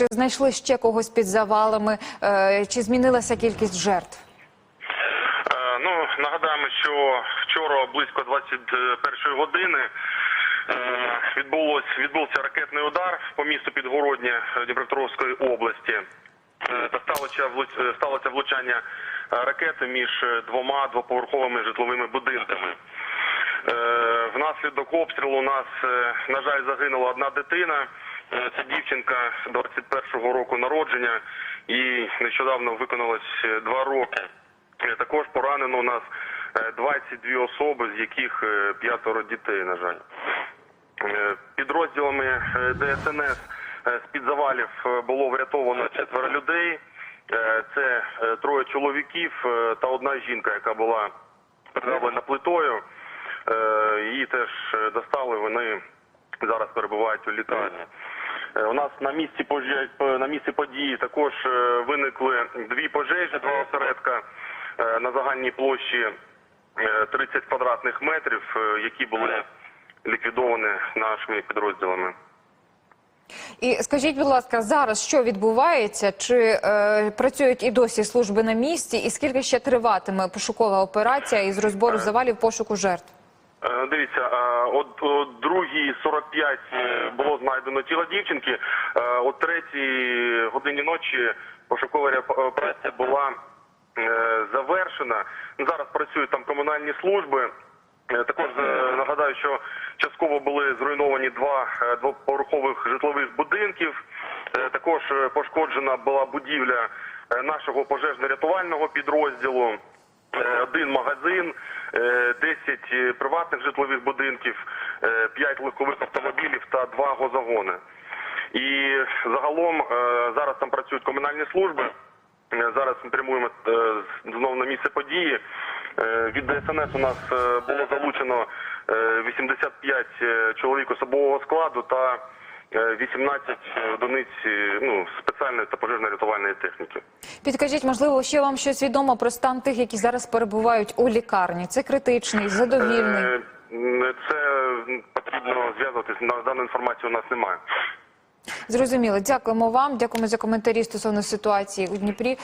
Чи знайшли ще когось під завалами? Е, Чи змінилася кількість жертв? Е, Ну, нагадаємо, що вчора близько 21 години е, відбулось, відбувся ракетний удар по місту Підгороднє е, Дніпропетровської області. Та сталося, сталося влучання ракети між двома двоповерховими житловими будинками. Внаслідок обстрілу у нас, на жаль, загинула одна дитина. Е, Це дівчинка 21-го року народження, і нещодавно виконалось е, два роки. Е, Також поранено у нас е, 22 особи, з яких п'ятеро дітей, на жаль. Підрозділами ДСНС е, з-під завалів було врятовано четверо людей. Це троє чоловіків та одна жінка, яка була придавлена плитою. Її теж достали. Вони зараз перебувають у лікарні. Е, У нас на місці пожеж на місці події також е, виникли дві пожежі, два осередка е, на загальній площі е, 30 квадратних метрів, які були ліквідовані нашими підрозділами. І скажіть, будь ласка, зараз що відбувається? Чи е, працюють і досі служби на місці? І скільки ще триватиме пошукова операція із розбору завалів пошуку жертв? Е, Дивіться, е, от о 2.45 е, було знайдено тіло дівчинки. О 3 годині ночі пошукова операція була завершена. Зараз працюють там комунальні служби. Також нагадаю, що частково були зруйновані два двоповерхових житлових будинків. Також пошкоджена була будівля нашого пожежно-рятувального підрозділу. Е, один магазин, е, 10 е, приватних житлових будинків, 5 легкових автомобілів та 2 газогони. І загалом е, зараз там працюють комунальні служби. Е, Зараз ми прямуємо е, знову на місце події. Е, Від ДСНС у нас е, було залучено е, 85 е, чоловік особового складу та е, 18 одиниць е, ну, спеціальної та пожежно-рятувальної техніки. Підкажіть, можливо, ще вам щось відомо про стан тих, які зараз перебувають у лікарні? Це критичний, задовільний. Е, Це потрібно зв'язуватись. На дану інформацію у нас немає. Зрозуміло. Дякуємо вам. Дякуємо за коментарі стосовно ситуації у Дніпрі.